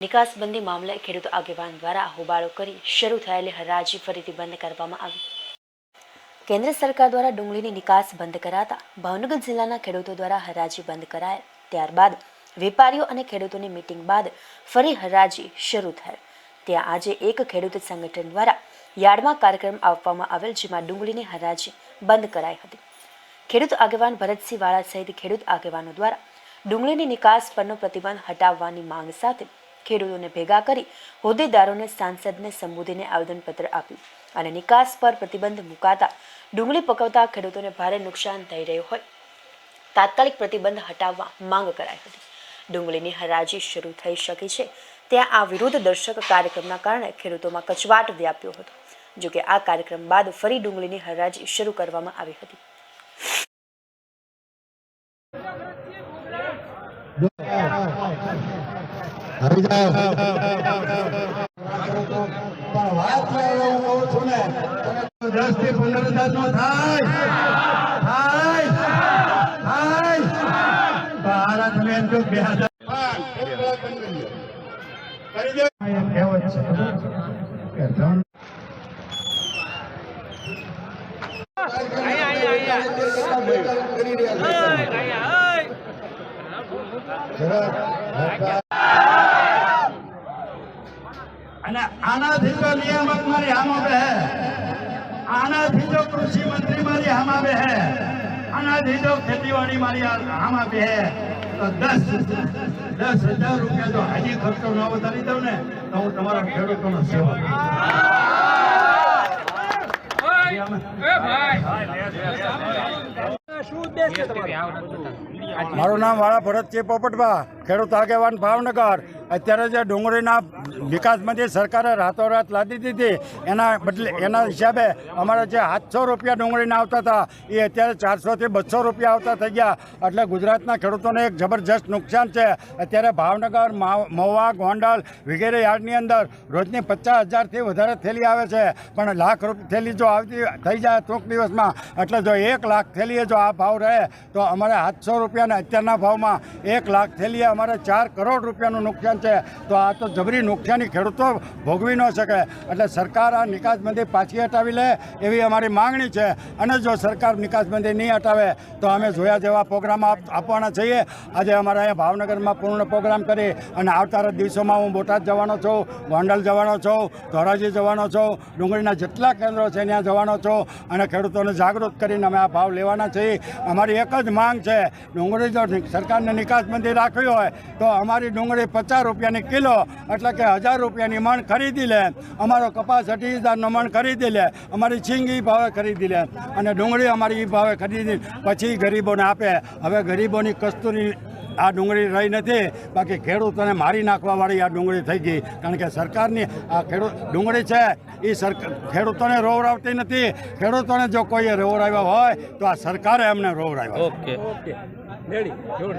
નિકાસબંધી મામલે ખેડૂત આગેવાન દ્વારા હોબાળો કરી શરૂ થયેલી હરાજી ફરીથી બંધ કરવામાં આવી. કેન્દ્ર સરકાર દ્વારા ડુંગળીની નિકાસ બંધ કરાતા ભાવનગર જિલ્લાના ખેડૂતો દ્વારા હરાજી બંધ કરાયેલ ત્યારબાદ વેપારીઓ અને ખેડૂતોની મિટિંગ બાદ ફરી હરાજી શરૂ થયેલ ત્યાં આજે એક ખેડૂત સંગઠન દ્વારા યાર્ડમાં કાર્યક્રમ આપવામાં આવેલ જેમાં ડુંગળીની હરાજી બંધ કરાઈ હતી. ખેડૂત આગેવાન ભરતસિંહ વાળા સહિત ખેડૂત આગેવાનો દ્વારા ડુંગળીની નિકાસ પરનો પ્રતિબંધ હટાવવાની માંગ સાથે ખેડૂતોને ભેગા કરી હોદ્દેદારોને, સાંસદને સંબોધીને આવેદનપત્ર આપ્યું અને નિકાસ પર પ્રતિબંધ મુકાતા ડુંગળી પકવતા ખેડૂતોને ભારે નુકસાન થઈ રહ્યું હોય. તાત્કાલિક પ્રતિબંધ હટાવવા માંગ કરાઈ હતી. ડુંગળીની હરાજી શરૂ થઈ શકી છે. ત્યાં આ વિરોધ દર્શક કાર્યક્રમના કારણે ખેડૂતોમાં કચવાટ વ્યાપ્યો હતો જોકે આ કાર્યક્રમ બાદ ફરી ડુંગળીની હરાજી શરૂ કરવામાં આવી હતી. આવી જાઓ પણ વાત હું કહું છું ને દસથી પંદર હજાર નો થાય થાય થાય બારા તમે એમ કહો બે હજાર કરી દો કહેવત છે કે ધન અને આનાથી તો નિયામક મારી હામો બે આનાથી તો કૃષિ મંત્રી મારી હામા બે આનાથી તો ખેતીવાડી મારી હામા બે તો દસ હજાર રૂપિયા જો હાજી ખર્ચો ન વધારી દઉં ને, તો હું તમારા ખેડૂતોનો સેવા મારું નામ વાળા ભરત છે પોપટભા. ખેડૂત આગેવાન ભાવનગર. અત્યારે જે ડુંગળીના વિકાસમાંથી સરકારે રાતોરાત લાદી દીધી, એના બદલે એના હિસાબે અમારે જે સાતસો રૂપિયા ડુંગળીના આવતા હતા, એ અત્યારે ચારસોથી બસો રૂપિયા આવતા થઈ ગયા. એટલે ગુજરાતના ખેડૂતોને એક જબરજસ્ત નુકસાન છે. અત્યારે ભાવનગર મહુવા, ગોંડલ વગેરે યાર્ડની અંદર રોજની પચાસ હજારથી વધારે થેલી આવે છે. પણ લાખ રૂપિયા થેલી જો આવતી થઈ જાય ટૂંક દિવસમાં, એટલે જો એક લાખ થેલીએ જો આ ભાવ રહે, તો અમારે સાતસો રૂપિયાના અત્યારના ભાવમાં એક લાખ થેલીએ અમારે ચાર કરોડ રૂપિયાનું નુકસાન છે, તો આ તો જબરી નુકસાની ખેડૂતો ભોગવી ન શકે. એટલે સરકાર આ નિકાસબંધી પાછી હટાવી લે એવી અમારી માંગણી છે. અને જો સરકાર નિકાસબંધી નહીં હટાવે, તો અમે જોયા જેવા પ્રોગ્રામ આપ- આપવાના છીએ. આજે અમારે અહીંયા ભાવનગરમાં પૂર્ણ પ્રોગ્રામ કરી અને આવતા દિવસોમાં હું બોટાદ જવાનો છું, ગોંડલ જવાનો છું, ધોરાજી જવાનો છું, ડુંગળીના જેટલા કેન્દ્રો છે ત્યાં જવાનો છું અને ખેડૂતોને જાગૃત કરીને અમે આ ભાવ લેવાના છીએ. અમારી એક જ માંગ છે ડુંગળી જો સરકારને નિકાસબંધી રાખવી હોય તો અમારી ડુંગળી પચાસ રૂપિયાની કિલો એટલે કે હજાર રૂપિયાની મણ ખરીદી લે. અમારો કપાસ અઢી હજારનો મણ ખરીદી લે. અમારી છીંગ ભાવે ખરીદી લે. અને ડુંગળી અમારી ઈ ભાવે ખરીદી. પછી ગરીબોને આપે. હવે ગરીબોની કસ્તુરી આ ડુંગળી રહી નથી. બાકી ખેડૂતોને મારી નાખવાવાળી આ ડુંગળી થઈ ગઈ. કારણ કે સરકારની આ ખેડૂત ડુંગળી છે એ સરકાર ખેડૂતોને રોવડાવતી નથી. ખેડૂતોને જો કોઈએ રોવરાવ્યા હોય તો આ સરકારે અમને ઓકે. ઓકે.